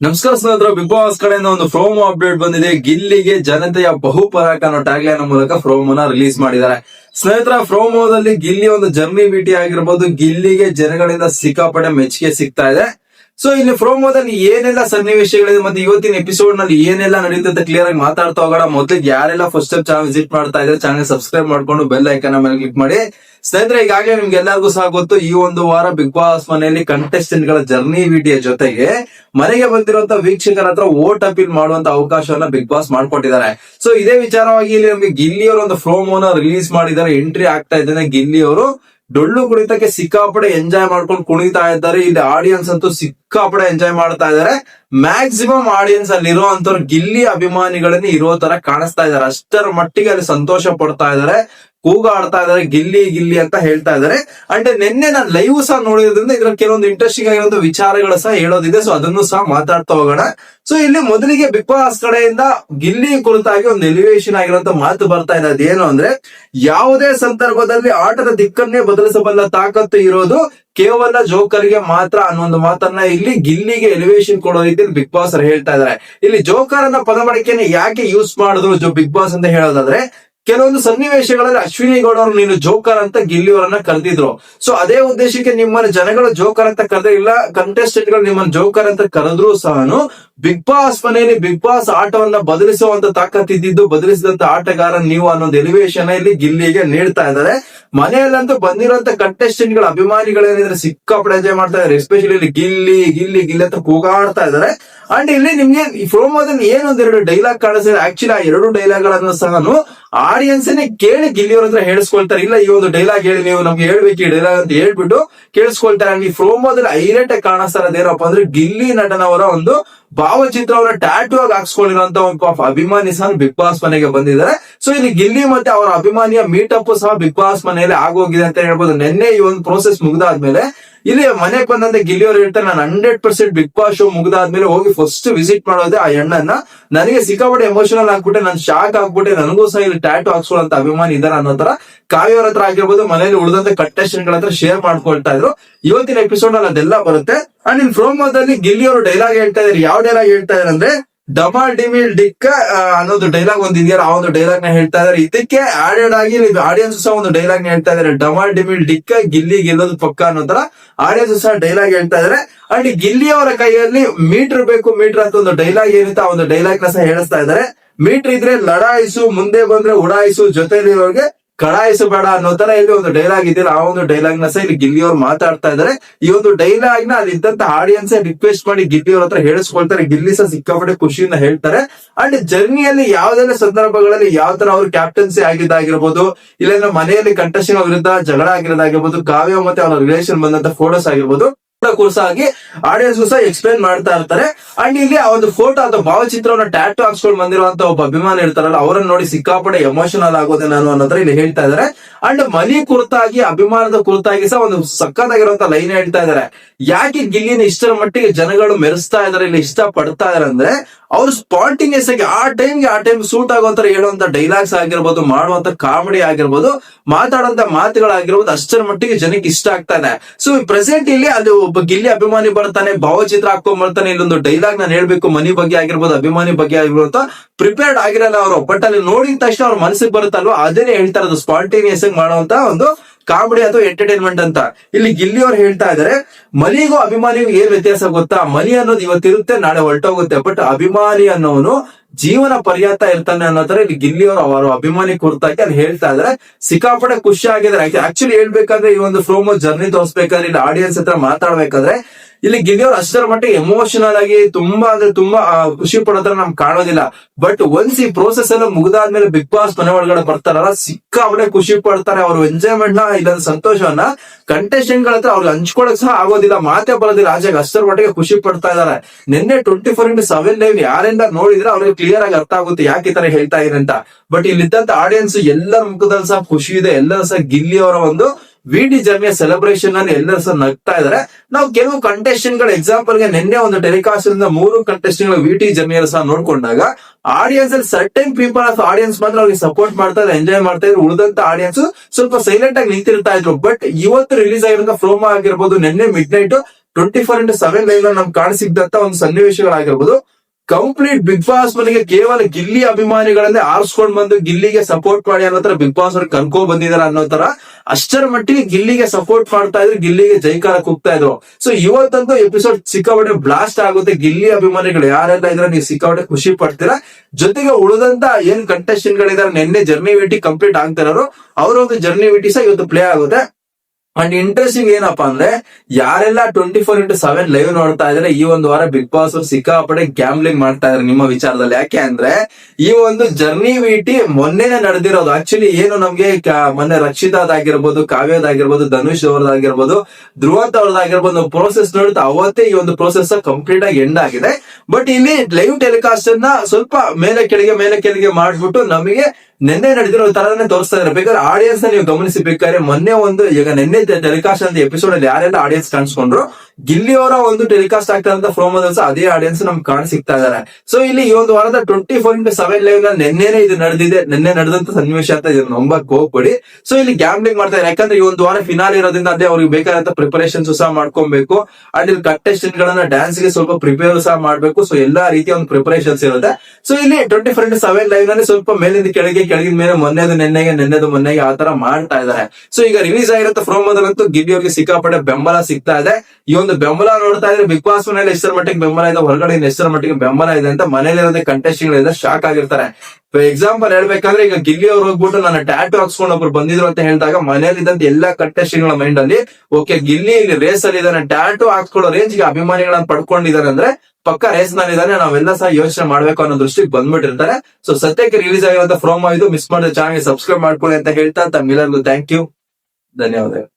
ನಮಸ್ಕಾರ ಸ್ನೇಹಿತರೆ big boss ಕಡೆಯಿಂದ ಒಂದು ಪ್ರೋಮೋ ಅಪ್ಡೇಟ್ ಬಂದಿದೆ. ಗಿಲ್ಲಿಗೆ ಜನತೆಯ ಬಹುಪರಾಕ ಅನ್ನೋ ಟ್ಯಾಗ್ಲೈನ್ ಮೂಲಕ ಪ್ರೋಮೋನ ರಿಲೀಸ್ ಮಾಡಿದ್ದಾರೆ. ಸ್ನೇಹಿತರ ಪ್ರೋಮೋದಲ್ಲಿ ಗಿಲ್ಲಿ ಒಂದು ಜರ್ನಿ ಬಿಟಿ ಆಗಿರ್ಬೋದು. ಗಿಲ್ಲಿಗೆ ಜನಗಳಿಂದ ಸಿಕ್ಕಾಪಟ್ಟೆ ಮೆಚ್ಚುಗೆ ಸಿಗ್ತಾ ಇದೆ. ಸೊ ಇಲ್ಲಿ ಪ್ರೋಮೋದಲ್ಲಿ ಏನೆಲ್ಲ ಸನ್ನಿವೇಶಗಳಿದೆ ಮತ್ತೆ ಇವತ್ತಿನ ಎಪಿಸೋಡ್ನಲ್ಲಿ ಏನೆಲ್ಲ ಅಂತ ಕ್ಲಿಯರ್ ಆಗಿ ಮಾತಾಡ್ತಾ ಹೋಗೋಣ. ಮೊದಲಿಗೆ ಯಾರೆಲ್ಲ ಫಸ್ಟ್ ಟೈಮ್ ಚಾನಲ್ ವಿಸಿಟ್ ಮಾಡ್ತಾ ಇದ್ರೆ ಚಾನಲ್ ಸಬ್ಸ್ಕ್ರೈಬ್ ಮಾಡ್ಕೊಂಡು ಬೆಲ್ ಐಕನ್ ಮೇಲೆ ಕ್ಲಿಕ್ ಮಾಡಿ. ಸ್ನೇಹಿತರೆ, ಈಗಾಗಲೇ ನಿಮ್ಗೆ ಎಲ್ಲರಿಗೂ ಸಹ ಗೊತ್ತು, ಈ ಒಂದು ವಾರ ಬಿಗ್ ಬಾಸ್ ಮನೆಯಲ್ಲಿ ಕಂಟೆಸ್ಟೆಂಟ್ಗಳ ಜರ್ನಿ ವಿಡಿಯೋ ಜೊತೆಗೆ ಮನೆಗೆ ಬಂದಿರುವಂತ ವೀಕ್ಷಕರ ಹತ್ರ ವೋಟ್ ಅಪೀಲ್ ಮಾಡುವಂತ ಅವಕಾಶವನ್ನ ಬಿಗ್ ಬಾಸ್ ಮಾಡ್ಕೊಟ್ಟಿದ್ದಾರೆ. ಸೊ ಇದೇ ವಿಚಾರವಾಗಿ ಇಲ್ಲಿ ನಮಗೆ ಗಿಲ್ಲಿ ಅವರು ಒಂದು ಪ್ರೋಮೋನ ರಿಲೀಸ್ ಮಾಡಿದ್ದಾರೆ. ಎಂಟ್ರಿ ಆಗ್ತಾ ಇದ್ದಾನೆ ಗಿಲ್ಲಿ ಅವರು ಡೊಳ್ಳು ಕುಣಿತಕ್ಕೆ ಸಿಕ್ಕಾಪಡೆ ಎಂಜಾಯ್ ಮಾಡ್ಕೊಂಡು ಕುಣಿತಾ ಇದ್ದಾರೆ. ಇಲ್ಲಿ ಆಡಿಯನ್ಸ್ ಅಂತೂ ಸಿಕ್ಕಾಪಡೆ ಎಂಜಾಯ್ ಮಾಡ್ತಾ ಇದ್ದಾರೆ. ಮ್ಯಾಕ್ಸಿಮಮ್ ಆಡಿಯನ್ಸ್ ಅಲ್ಲಿ ಇರುವಂತವ್ರು ಗಿಲ್ಲಿ ಅಭಿಮಾನಿಗಳನ್ನ ಇರೋ ತರ ಕಾಣಿಸ್ತಾ ಇದ್ದಾರೆ. ಅಷ್ಟರ ಮಟ್ಟಿಗೆ ಅಲ್ಲಿ ಸಂತೋಷ ಪಡ್ತಾ ಇದ್ದಾರೆ. ಕೂಗಾಡ್ತಾ ಇದಾರೆ ಗಿಲ್ಲಿ ಗಿಲ್ಲಿ ಅಂತ ಹೇಳ್ತಾ ಇದಾರೆ ಅಂಡ್ ನಿನ್ನೆ ನಾನು ಲೈವ್ ಸಹ ನೋಡಿದ್ರಿಂದ ಇದ್ರಲ್ಲಿ ಕೆಲವೊಂದು ಇಂಟ್ರೆಸ್ಟಿಂಗ್ ಆಗಿರೋ ವಿಚಾರಗಳು ಸಹ ಹೇಳೋದಿದೆ. ಸೊ ಅದನ್ನು ಸಹ ಮಾತಾಡ್ತಾ ಹೋಗೋಣ. ಸೊ ಇಲ್ಲಿ ಮೊದಲಿಗೆ ಬಿಗ್ ಬಾಸ್ ಕಡೆಯಿಂದ ಗಿಲ್ಲಿ ಕುರಿತಾಗಿ ಒಂದು ಎಲಿವೇಶನ್ ಆಗಿರುವಂತ ಮಾತು ಬರ್ತಾ ಇದೆ. ಅದೇನು ಅಂದ್ರೆ, ಯಾವುದೇ ಸಂದರ್ಭದಲ್ಲಿ ಆಟದ ದಿಕ್ಕನ್ನೇ ಬದಲಿಸಬಲ್ಲ ತಾಕತ್ತು ಇರೋದು ಕೇವಲ ಜೋಕರ್ಗೆ ಮಾತ್ರ ಅನ್ನೋ ಒಂದು ಮಾತನ್ನ ಇಲ್ಲಿ ಗಿಲ್ಲಿಗೆ ಎಲಿವೇಶನ್ ಕೊಡೋ ರೀತಿಯಲ್ಲಿ ಬಿಗ್ ಬಾಸ್ ಹೇಳ್ತಾ ಇದಾರೆ ಇಲ್ಲಿ ಜೋಕರ್ ಅನ್ನ ಪದ ಯಾಕೆ ಯೂಸ್ ಮಾಡಿದ್ರು ಬಿಗ್ ಬಾಸ್ ಅಂತ ಹೇಳೋದಾದ್ರೆ ಕೆಲವೊಂದು ಸನ್ನಿವೇಶಗಳಲ್ಲಿ ಅಶ್ವಿನಿ ಗೌಡ ಅವರು ನೀನು ಜೋಕರ್ ಅಂತ ಗಿಲ್ಲಿ ಅವರನ್ನ ಕರೆದಿದ್ರು. ಸೊ ಅದೇ ಉದ್ದೇಶಕ್ಕೆ ನಿಮ್ಮನ್ನ ಜನಗಳು ಜೋಕರ್ ಅಂತ ಕರೆದಿಲ್ಲ ಕಂಟೆಸ್ಟೆಂಟ್ಗಳು ನಿಮ್ಮನ್ನ ಜೋಕರ್ ಅಂತ ಕರೆದ್ರು ಸಹನು ಬಿಗ್ ಬಾಸ್ ಮನೆಯಲ್ಲಿ ಬಿಗ್ ಬಾಸ್ ಆಟವನ್ನ ಬದಲಿಸುವಂತ ತಾಕತ್ ಇದ್ದಿದ್ದು, ಬದಲಿಸಿದಂತ ಆಟಗಾರ ನೀವು ಅನ್ನೊಂದು ಎಲಿವೇಶನ್ ಇಲ್ಲಿ ಗಿಲ್ಲಿಗೆ ನೀಡ್ತಾ ಇದ್ದಾರೆ. ಮನೆಯಲ್ಲಂತೂ ಬಂದಿರುವಂತ ಕಂಟೆಸ್ಟೆಂಟ್ಗಳ ಅಭಿಮಾನಿಗಳೇನಿದ್ರೆ ಸಿಕ್ಕಾಪಡೆ ಎಂಜಾಯ್ ಮಾಡ್ತಾ ಇದಾರೆ ಎಸ್ಪೆಷಲಿ ಗಿಲ್ಲಿ ಗಿಲ್ಲಿ ಗಿಲ್ಲಿ ಅಂತ ಕೂಗಾಡ್ತಾ ಇದಾರೆ ಅಂಡ್ ಇಲ್ಲಿ ನಿಮ್ಗೆ ಈ ಪ್ರೋಮೋದಲ್ಲಿ ಏನೊಂದೆರಡು ಡೈಲಾಗ್ ಕಾಣಿಸಿದ್ರೆ ಆಕ್ಚುಲಿ ಆ ಎರಡು ಡೈಲಾಗ್ಗಳನ್ನು ಸಹ ಆಡಿಯನ್ಸ್ ಕೇಳಿ ಗಿಲ್ಲಿಯವ್ರ ಹತ್ರ ಹೇಳಿಸ್ಕೊಳ್ತಾರೆ. ಇಲ್ಲ, ಈ ಒಂದು ಡೈಲಾಗ್ ಹೇಳಿ, ನೀವು ನಮ್ಗೆ ಹೇಳ್ಬೇಕು ಈ ಡೈಲಾಗ್ ಅಂತ ಹೇಳ್ಬಿಟ್ಟು ಕೇಳಿಸ್ಕೊಳ್ತಾರೆ. ಅಂಡ್ ಈ ಪ್ರೋಮೋದಲ್ಲಿ ಹೈಲೈಟ್ ಆಗಿ ಕಾಣಿಸ್ತಾ ಅಂದ್ರೆ ಗಿಲ್ಲಿ ನಟನವರ ಒಂದು ಭಾವಚಿತ್ರ ಅವರ ಟ್ಯಾಟೂ ಆಗಿ ಹಾಕ್ಸ್ಕೊಂಡಿರುವಂತ ಒಂದು ಅಭಿಮಾನಿ ಸಹ ಬಿಗ್ ಬಾಸ್ ಮನೆಗೆ ಬಂದಿದ್ದಾರೆ. ಸೊ ಇಲ್ಲಿ ಗಿಲ್ಲಿ ಮತ್ತೆ ಅವರ ಅಭಿಮಾನಿಯ ಮೀಟಪ್ ಸಹ ಬಿಗ್ ಬಾಸ್ ಮನೆಯಲ್ಲಿ ಆಗೋಗಿದೆ ಅಂತ ಹೇಳ್ಬೋದು. ನಿನ್ನೆ ಈ ಒಂದು ಪ್ರೋಸೆಸ್ ಮುಗಿದಾದ್ಮೇಲೆ ಇಲ್ಲಿ ಮನೆಗೆ ಬಂದಂತ ಗಿಲ್ಲಿ ಅವರು ಹೇಳ್ತಾರೆ, ನಾನು hundred percent Bigg Boss show ಮುಗಿದಾದ್ಮೇಲೆ ಹೋಗಿ ಫಸ್ಟ್ ವಿಸಿಟ್ ಮಾಡೋದೇ ಆ ಹೆಣ್ಣನ್ನ. ನನಗೆ ಸಿಕ್ಕಾಪಟ್ಟೆ ಎಮೋಷನಲ್ ಆಗ್ಬಿಟ್ಟೆ, ನಾನು ಶಾಕ್ ಆಗ್ಬಿಟ್ಟೆ ನನಗೂ ಸಹ ಇಲ್ಲಿ ಟ್ಯಾಟು ಹಾಕ್ಸ್ಕೊಳ್ಳೋ ಅಂತ ಅಭಿಮಾನಿ ಇದಾರೆ ಅನ್ನೋ ತರ ಕಾವ್ಯವ್ರ ಹತ್ರ ಆಗಿರ್ಬೋದು, ಮನೆಯಲ್ಲಿ ಉಳಿದಂತ ಕಂಟೆಸ್ಟೆಂಟ್ಗಳ ಹತ್ರ ಶೇರ್ ಮಾಡ್ಕೊಳ್ತಾ ಇದ್ರು. ಇವತ್ತಿನ ಎಪಿಸೋಡ್ ಅಲ್ಲಿ ಅದೆಲ್ಲ ಬರುತ್ತೆ. ಅಂಡ್ ಇನ್ ಪ್ರೋಮೋದಲ್ಲಿ ಗಿಲ್ಲಿಯವರು ಡೈಲಾಗ್ ಹೇಳ್ತಾ ಇದಾರೆ. ಯಾವ ಡೈಲಾಗ್ ಹೇಳ್ತಾ ಇದಾರೆ ಅಂದ್ರೆ ಡಮಾಲ್ ಡಿಮಿಲ್ ಡಿಕ್ಕ ಅನ್ನೋದು ಡೈಲಾಗ್ ಒಂದು ಇದೆಯಲ್ಲ, ಆ ಒಂದು ಡೈಲಾಗ್ನ ಹೇಳ್ತಾ ಇದಾರೆ. ಇದಕ್ಕೆ ಆಡೆಡ್ ಆಗಿ ಆಡಿಯನ್ಸ್ ಸಹ ಒಂದು ಡೈಲಾಗ್ನ ಹೇಳ್ತಾ ಇದಾರೆ. ಡಮಾಲ್ ಡಿಮಿಲ್ ಡಿಕ್ಕ, ಗಿಲ್ಲಿ ಗೆಲ್ಲೋದು ಪಕ್ಕ ಅನ್ನೋ ತರ ಆಡಿಯನ್ಸ್ ಸಹ ಡೈಲಾಗ್ ಹೇಳ್ತಾ ಇದಾರೆ. ಅಂಡ್ ಗಿಲ್ಲಿ ಅವರ ಕೈಯಲ್ಲಿ ಮೀಟರ್ ಬೇಕು, ಮೀಟರ್ ಅಂತ ಒಂದು ಡೈಲಾಗ್ ಏನಿತ್ತು, ಆ ಒಂದು ಡೈಲಾಗ್ನ ಸಹ ಹೇಳಿಸ್ತಾ ಇದಾರೆ. ಮೀಟರ್ ಇದ್ರೆ ಲಡಾಯಿಸು, ಮುಂದೆ ಬಂದ್ರೆ ಉಡಾಯಿಸು, ಜೊತೆಲಿರೋರ್ಗೆ ಕಡಾಯಿಸಬೇಡ ಅನ್ನೋ ತರ ಇಲ್ಲಿ ಒಂದು ಡೈಲಾಗ್ ಇದೆಯಲ್ಲ, ಆ ಒಂದು ಡೈಲಾಗ್ನ ಸಹ ಇಲ್ಲಿ ಗಿಲ್ಲಿ ಅವ್ರು ಮಾತಾಡ್ತಾ ಇದಾರೆ ಈ ಒಂದು ಡೈಲಾಗ್ನ ಅಲ್ಲಿ ಇದ್ದಂತ ಆಡಿಯನ್ಸ್ ರಿಕ್ವೆಸ್ಟ್ ಮಾಡಿ ಗಿಲ್ಲಿ ಅವ್ರ ಹತ್ರ ಹೇಳಿಸ್ಕೊಳ್ತಾರೆ. ಗಿಲ್ಲಿ ಸಹ ಸಿಕ್ಕಾಪಟ್ಟೆ ಖುಷಿಯಿಂದ ಹೇಳ್ತಾರೆ. ಅಂಡ್ ಜರ್ನಿಯಲ್ಲಿ ಯಾವ್ದೆಲ್ಲ ಸಂದರ್ಭಗಳಲ್ಲಿ ಯಾವ ತರ ಅವ್ರ ಕ್ಯಾಪ್ಟನ್ಸಿ ಆಗಿದ್ದಾಗಿರ್ಬೋದು, ಇಲ್ಲಾಂದ್ರೆ ಮನೆಯಲ್ಲಿ ಕಂಟೆಸ್ಟೆಂಟ್ ವಿರುದ್ಧ ಜಗಳ ಆಗಿರೋದಾಗಿರ್ಬೋದು, ಕಾವ್ಯ ಮತ್ತೆ ಅವರ ರಿಲೇಷನ್ ಬಂದಂತ ಫೋಟೋಸ್ ಆಗಿರ್ಬೋದು ಆಗಿ ಆಡಿಯನ್ಸ್ ಸಹ ಎಕ್ಸ್ಪ್ಲೈನ್ ಮಾಡ್ತಾ ಇರ್ತಾರೆ. ಅಂಡ್ ಇಲ್ಲಿ ಆ ಒಂದು ಫೋಟೋ ಅಥವಾ ಭಾವಚಿತ್ರವನ್ನ ಟ್ಯಾಟು ಹಾಕ್ಸ್ಕೊಂಡು ಬಂದಿರುವಂತ ಒಬ್ಬ ಅಭಿಮಾನಿ ಇರ್ತಾರಲ್ಲ ಅವರನ್ನ ನೋಡಿ ಸಿಕ್ಕಾಪಡೆ ಎಮೋಷನಲ್ ಆಗೋದೆ ನಾನು ಅನ್ನೋದ್ರ ಇಲ್ಲಿ ಹೇಳ್ತಾ ಇದಾರೆ ಅಂಡ್ ಮನಿ ಕುರಿತಾಗಿ, ಅಭಿಮಾನದ ಕುರಿತಾಗಿ ಸಹ ಒಂದು ಸಕ್ಕತ್ತಾಗಿರುವಂತ ಲೈನ್ ಹೇಳ್ತಾ ಇದಾರೆ ಯಾಕೆ ಗಿಲ್ಲಿನ ಇಷ್ಟರ ಮಟ್ಟಿಗೆ ಜನಗಳು ಮೆರೆಸ್ತಾ ಇದಾರೆ ಇಲ್ಲಿ ಇಷ್ಟ ಪಡ್ತಾ ಇದಾರೆ ಅಂದ್ರೆ, ಅವ್ರು ಸ್ಪಾಂಟಿನಿಯಸ್ ಆಗಿ ಆ ಟೈಮ್ಗೆ ಆ ಟೈಮ್ ಸೂಟ್ ಆಗುವಂತ ಹೇಳುವಂತ ಡೈಲಾಗ್ಸ್ ಆಗಿರ್ಬೋದು, ಮಾಡುವಂತ ಕಾಮಿಡಿ ಆಗಿರ್ಬೋದು, ಮಾತಾಡುವಂತ ಮಾತುಗಳಾಗಿರ್ಬೋದು, ಅಷ್ಟರ ಮಟ್ಟಿಗೆ ಜನಕ್ಕೆ ಇಷ್ಟ ಆಗ್ತಾ ಇದೆ. ಸೊ ಪ್ರೆಸೆಂಟ್ ಇಲ್ಲಿ ಅಲ್ಲಿ ಒಬ್ಬ ಗಿಲ್ಲಿ ಅಭಿಮಾನಿ ಬರ್ತಾನೆ, ಭಾವಚಿತ್ರ ಹಾಕೊಂಡ್ ಬರ್ತಾನೆ, ಇಲ್ಲೊಂದು ಡೈಲಾಗ್ ನಾನು ಹೇಳ್ಬೇಕು, ಮನಿ ಬಗ್ಗೆ ಆಗಿರ್ಬೋದು, ಅಭಿಮಾನಿ ಬಗ್ಗೆ ಆಗಿರ್ಬೋದು ಪ್ರಿಪೇರ್ಡ್ ಆಗಿರಲ್ಲ ಅವರು ಬಟ್ ಅಲ್ಲಿ ನೋಡಿದ ತಕ್ಷಣ ಅವ್ರ ಮನಸ್ಸಿಗೆ ಬರುತ್ತಲ್ವಾ? ಅದೇನೆ ಹೇಳ್ತಾ ಇರೋದು ಸ್ಪಾಂಟೇನಿಯಸ್ ಆಗಿ ಮಾಡುವಂತ ಒಂದು ಕಾಮಿಡಿ ಅಥವಾ ಎಂಟರ್ಟೈನ್ಮೆಂಟ್ ಅಂತ. ಇಲ್ಲಿ ಗಿಲ್ಲಿ ಅವ್ರು ಹೇಳ್ತಾ ಇದಾರೆ, ಮಲಿಗೂ ಅಭಿಮಾನಿಗೂ ಏನ್ ವ್ಯತ್ಯಾಸ ಗೊತ್ತಾ? ಮಲಿ ಅನ್ನೋದು ಇವತ್ತಿರುತ್ತೆ, ನಾಳೆ ಹೊರಟೋಗುತ್ತೆ. ಬಟ್ ಅಭಿಮಾನಿ ಅನ್ನೋನು ಜೀವನ ಪರ್ಯಾತ ಇರ್ತಾನೆ ಅನ್ನೋತರ ಇಲ್ಲಿ ಗಿಲ್ಲಿ ಅವರು ಅವರು ಅಭಿಮಾನಿ ಕುರಿತಾಗಿ ಅಲ್ಲಿ ಹೇಳ್ತಾ ಇದಾರೆ. ಸಿಕ್ಕಾಪಟ್ಟೆ ಖುಷಿ ಆಗಿದ್ದಾರೆ. ಆಕ್ಚುಲಿ ಹೇಳ್ಬೇಕಾದ್ರೆ ಈ ಒಂದು ಪ್ರೋಮೋ ಜರ್ನಿ ತೋರಿಸ್ಬೇಕಾದ್ರೆ, ಇಲ್ಲಿ ಆಡಿಯನ್ಸ್ ಹತ್ರ ಮಾತಾಡ್ಬೇಕಾದ್ರೆ ಇಲ್ಲಿ ಗಿಲ್ಲಿ ಅಷ್ಟರ ಮಟ್ಟಿಗೆ ಎಮೋಷನಲ್ ಆಗಿ ತುಂಬಾ ಅಂದ್ರೆ ತುಂಬಾ ಖುಷಿ ಪಡೋದ್ರ ನಮ್ಗೆ ಕಾಣೋದಿಲ್ಲ. ಬಟ್ ಒನ್ಸ್ ಈ ಪ್ರೋಸೆಸ್ ಎಲ್ಲ ಮುಗಿದಾದ್ಮೇಲೆ ಬಿಗ್ ಬಾಸ್ ಮನೆ ಒಳಗಡೆ ಬರ್ತಾರಲ್ಲ, ಸಿಕ್ಕಾಪಟ್ಟೆ ಖುಷಿ ಪಡ್ತಾರೆ. ಅವ್ರ ಎಂಜಾಯ್ಮೆಂಟ್ನ ಇಲ್ಲೊಂದು ಸಂತೋಷವನ್ನ ಕಂಟೆಸ್ಟೆಂಟ್ಗಳ ಹತ್ರ ಅವ್ರಿಗೆ ಹಂಚ್ಕೊಳಕ್ ಸಹ ಆಗೋದಿಲ್ಲ. ಮಾತೇ ಬರೋದಿಲ್ಲ. ಆಚೆಗ್ ಅಷ್ಟರ ಮಟ್ಟಿಗೆ ಖುಷಿ ಪಡ್ತಾ ಇದಾರೆ ನಿನ್ನೆ twenty four into seven live ಯಾರಿಂದ ನೋಡಿದ್ರೆ ಅವ್ರಿಗೆ ಕ್ಲಿಯರ್ ಆಗಿ ಅರ್ಥ ಆಗುತ್ತೆ ಯಾಕೆ ತರ ಹೇಳ್ತಾ ಇದ್ರೆ ಅಂತ. ಬಟ್ ಇಲ್ಲಿದ್ದಂತ ಆಡಿಯನ್ಸ್ ಎಲ್ಲರ ಮುಖದಲ್ಲಿ ಸಹ ಖುಷಿ ಇದೆ. ಎಲ್ಲರೂ ಸಹ ಗಿಲ್ಲಿ ಅವರ ಒಂದು ವಿಡಿ ಜರ್ನಿಯ ಸೆಲೆಬ್ರೇಷನ್ ಅನ್ನು ಎಲ್ಲರೂ ಸಹ ನಗ್ತಾ ಇದಾರೆ ನಾವು ಕೆಲವು ಕಂಟೆಸ್ಟೆಂಟ್ಗಳ ಎಕ್ಸಾಂಪಲ್ಗೆ ನಿನ್ನೆ ಒಂದು ಟೆಲಿಕಾಸ್ಟ್ ಇಂದ ಮೂರು ಕಂಟೆಸ್ಟೆಂಟ್ಗಳ ವಿಟಿ ಜರ್ನಿಯಲ್ಲಿ ಸಹ ನೋಡ್ಕೊಂಡಾಗ ಆಡಿಯನ್ಸ್ ಅಲ್ಲಿ ಸರ್ಟನ್ ಪೀಪಲ್ ಆಫ್ ಆಡಿಯನ್ಸ್ ಮಾತ್ರ ಅವ್ರಿಗೆ ಸಪೋರ್ಟ್ ಮಾಡ್ತಾ ಎಂಜಾಯ್ ಮಾಡ್ತಾ ಇದ್ರು ಉಳಿದಂತ ಆಡಿಯನ್ಸ್ ಸ್ವಲ್ಪ ಸೈಲೆಂಟ್ ಆಗಿ ನಿಂತಿರ್ತಾ ಇದ್ರು. ಬಟ್ ಇವತ್ತು ರಿಲೀಸ್ ಆಗಿರೋ ಫ್ರೋಮಾ ಆಗಿರ್ಬೋದು, ನಿನ್ನೆ midnight twenty four into seven line ನಮ್ಗೆ ಕಾಣಿಸಿದ್ದಂತ ಒಂದು ಸನ್ನಿವೇಶಗಳಾಗಿರ್ಬೋದು. ಕಂಪ್ಲೀಟ್ ಬಿಗ್ ಬಾಸ್ ಮನೆಗೆ ಕೇವಲ ಗಿಲ್ಲಿ ಅಭಿಮಾನಿಗಳನ್ನೇ ಆರಿಸ್ಕೊಂಡ್ ಬಂದು ಗಿಲ್ಲಿಗೆ ಸಪೋರ್ಟ್ ಮಾಡಿ ಅನ್ನೋ ತರ ಬಿಗ್ ಬಾಸ್ ಅವ್ರಿಗೆ ಕನ್ಕೋ ಬಂದಿದಾರೆ ಅನ್ನೋ ತರ ಅಷ್ಟರ ಮಟ್ಟಿಗೆ ಗಿಲ್ಲಿಗೆ ಸಪೋರ್ಟ್ ಮಾಡ್ತಾ ಇದ್ರು, ಗಿಲ್ಲಿಗೆ ಜೈಕಾರ ಕೂಗ್ತಾ ಇದ್ರು. ಸೊ ಇವತ್ತಂತೂ ಎಪಿಸೋಡ್ ಸಿಕ್ಕಾಪಟ್ಟೆ ಬ್ಲಾಸ್ಟ್ ಆಗುತ್ತೆ. ಗಿಲ್ಲಿ ಅಭಿಮಾನಿಗಳು ಯಾರೆಲ್ಲ ಇದ್ರೆ ನೀವು ಸಿಕ್ಕಾಪಟ್ಟೆ ಖುಷಿ ಪಡ್ತೀರಾ? ಜೊತೆಗೆ ಉಳಿದಂತ ಏನ್ ಕಂಟೆಸ್ಟೆಂಟ್ ಗಳಿದಾರೆ, ನಿನ್ನೆ ಜರ್ನಿ ವೇಟಿ ಕಂಪ್ಲೀಟ್ ಆಗ್ತಾರೋ ಅವ್ರ ಒಂದು ಜರ್ನಿ ವಿಟಿ ಸಹ ಇವತ್ತು ಪ್ಲೇ ಆಗುತ್ತೆ. ಅಂಡ್ ಇಂಟ್ರೆಸ್ಟಿಂಗ್ ಏನಪ್ಪಾ ಅಂದ್ರೆ, ಯಾರೆಲ್ಲ twenty four into seven live ನೋಡ್ತಾ ಇದಾರೆ ಈ ಒಂದು ವಾರ ಬಿಗ್ ಬಾಸ್ ಸಿಕ್ಕಾಪಡೆ ಗ್ಯಾಮ್ಲಿಂಗ್ ಮಾಡ್ತಾ ಇದಾರೆ ನಿಮ್ಮ ವಿಚಾರದಲ್ಲಿ. ಯಾಕೆ ಅಂದ್ರೆ, ಈ ಒಂದು ಜರ್ನಿ ವಿಟಿ ಮೊನ್ನೆನೆ ನಡೆದಿರೋದು. ಆಕ್ಚುಲಿ ಏನು ನಮ್ಗೆ ಮೊನ್ನೆ ರಕ್ಷಿತಾದಾಗಿರ್ಬೋದು ಕಾವ್ಯದಾಗಿರ್ಬೋದು ಧನುಷ್ ಅವ್ರದ್ದಾಗಿರ್ಬೋದು ಧ್ರುವಂತ್ ಅವ್ರದ್ದಾಗಿರ್ಬೋದು ಪ್ರೋಸೆಸ್ ನೋಡುತ್ತಾ. ಅವತ್ತೇ ಈ ಒಂದು ಪ್ರೋಸೆಸ್ ಕಂಪ್ಲೀಟ್ ಆಗಿ ಎಂಡ್ ಆಗಿದೆ. ಬಟ್ ಇಲ್ಲಿ ಲೈವ್ ಟೆಲಿಕಾಸ್ಟ್ ಅನ್ನ ಸ್ವಲ್ಪ ಮೇಲೆ ಕೆಳಗೆ ಮೇಲೆ ಕೆಳಗೆ ಮಾಡ್ಬಿಟ್ಟು ನಮಗೆ ನಿನ್ನೆ ನಡೆದಿರೋ ತರನೇ ತೋರಿಸ್ತಾ ಇದ್ದಾರೆ. ಬೇಕಾದ್ರೆ ಆಡಿಯನ್ಸ್ ನೀವು ಗಮನಿಸಿ ಬೇಕಾದ್ರೆ ಮೊನ್ನೆ ಒಂದು ಈಗ ನಿನ್ನೆ ಟೆಲಿಕಾಸ್ಟ್ ಅಂತ ಎಪಿಸೋಡ್ ಅಲ್ಲಿ ಯಾರೆಲ್ಲ ಆಡಿಯನ್ಸ್ ಕಾಣಿಸ್ಕೊಂಡ್ರು ಗಿಲ್ಲಿ ಅವರ ಒಂದು ಟೆಲಿಕಾಸ್ಟ್ ಆಗ್ತಾರಂತ ಪ್ರೋಮೋದಲ್ಲಿ ಸಹ ಅದೇ ಆಡಿಯನ್ಸ್ ನಮ್ಗೆ ಕಾಣ ಸಿಗ್ತಾ ಇದಾರೆ. ಸೊ ಇಲ್ಲಿ ಈ ಒಂದು ವಾರದ ಟ್ವೆಂಟಿ ಫೋರ್ ಇಂಟು ಸೆವೆನ್ ಲೈವ್ನ ನಿನ್ನೆನೆ ಇದು ನಡೆದಿದೆ. ನಿನ್ನೆ ನಡೆದಂತ ಸನ್ನಿವೇಶ ಅಂತ ಇದನ್ನ ನಂಬಕ್ ಹೋಗ್ಬೇಡಿ. ಸೊ ಇಲ್ಲಿ ಗ್ಯಾಮ್ಲಿಂಗ್ ಮಾಡ್ತಾರೆ ಯಾಕಂದ್ರೆ ಈ ಒಂದು ವಾರ ಫಿನಾಲ್ ಇರೋದ್ರಿಂದ ಅದೇ ಅವ್ರಿಗೆ ಬೇಕಾದಂತ ಪ್ರಿಪರೇಷನ್ಸ್ ಸಹ ಮಾಡ್ಕೊಬೇಕು. ಅಂಡ್ ಇಲ್ಲಿ ಕಂಟೆಸ್ಟೆಂಟ್ ಗಳನ್ನ ಡ್ಯಾನ್ಸ್ಗೆ ಸ್ವಲ್ಪ ಪ್ರಿಪೇರ್ ಸಹ ಮಾಡ್ಬೇಕು. ಸೊ ಎಲ್ಲಾ ರೀತಿಯ ಒಂದು ಪ್ರಿಪರೇಷನ್ಸ್ ಇರುತ್ತೆ. ಸೊ ಇಲ್ಲಿ ಟ್ವೆಂಟಿ ಫೋರ್ ಇಂಟು ಸೆವೆನ್ ಲೈವ್ನಲ್ಲಿ ಸ್ವಲ್ಪ ಮೇಲಿಂದ ಕೆಳಗೆ, ಕೆಳಗಿನ ಮೇಲೆ ಮೊನ್ನೆದು, ನೆನ್ನೆಗೆ, ನೆನ್ನೆದು, ಮೊನ್ನೆಗೆ ಆತರ ತರ ಮಾಡ್ತಾ ಇದಾರೆ ಸೊ ಈಗ ರಿಲೀಸ್ ಆಗಿರೋ ಪ್ರೋಮೋದಲ್ಲಂತೂ ಗಿಲ್ಲಿ ಅವ್ರಿಗೆ ಸಿಕ್ಕಾಪಟ್ಟೆ ಬೆಂಬಲ ಸಿಗ್ತಾ ಇದೆ. ಈ ಒಂದು ಬೆಂಬಲ ನೋಡ್ತಾ ಇದ್ರೆ ಬಿಗ್ ಬಾಸ್ ಮನೇಲಿ ಎಷ್ಟರ ಮಟ್ಟಿಗೆ ಬೆಂಬಲ ಇದೆ ಹೊರಗಡೆ ಎಷ್ಟರ ಮಟ್ಟಿಗೆ ಬೆಂಬಲ ಇದೆ ಅಂತ ಮನೇಲಿರೋದೇ ಕಂಟೆಸ್ಟಿಂಗ್ ಇದೆ ಶಾಕ್ ಆಗಿರ್ತಾರೆ. ಎಕ್ಸಾಂಪಲ್ ಹೇಳ್ಬೇಕಂದ್ರೆ ಈಗ ಗಿಲ್ಲಿ ಅವ್ರು ಹೋಗ್ಬಿಟ್ಟು ನನ್ನ ಟ್ಯಾಟು ಹಾಕ್ಸ್ಕೊಂಡು ಒಬ್ರು ಬಂದಿದ್ರು ಅಂತ ಹೇಳಿದಾಗ ಮನೇಲಿದ್ದಂತ ಎಲ್ಲಾ ಕಂಟೆಸ್ಟಿಂಗ್ಗಳ ಮೈಂಡ್ ಅಲ್ಲಿ ಓಕೆ ಗಿಲ್ಲಿ ಇಲ್ಲಿ ರೇಸ್ ಅಲ್ಲಿ ಇದಾನೆ ಟ್ಯಾಟು ಹಾಕ್ಸ್ಕೊಳ್ಳೋ ರೇಂಜ್ಗೆ ಅಭಿಮಾನಿಗಳನ್ನ ಪಡ್ಕೊಂಡಿದ್ದಾರೆ ಅಂದ್ರೆ ಪಕ್ಕ ರೇಸ್ನಲ್ಲಿ ಇದಾನೆ, ನಾವೆಲ್ಲ ಸಹ ಯೋಚನೆ ಮಾಡ್ಬೇಕು ಅನ್ನೋ ದೃಷ್ಟಿಗೆ ಬಂದ್ಬಿಟ್ಟಿರ್ತಾರೆ. ಸೊ ಸದ್ಯಕ್ಕೆ ರಿಲೀಸ್ ಆಗಿರೋ ಪ್ರೋಮೋ ಇದು ಮಿಸ್ ಮಾಡಿದ ಚಾನಲ್ ಸಬ್ಸ್ಕ್ರೈಬ್ ಮಾಡ್ಕೊಳ್ಳಿ ಅಂತ ಹೇಳ್ತಾ ತಮ್ಮೆಲ್ಲರಿಗೂ ಥ್ಯಾಂಕ್ ಯು ಧನ್ಯವಾದಗಳು.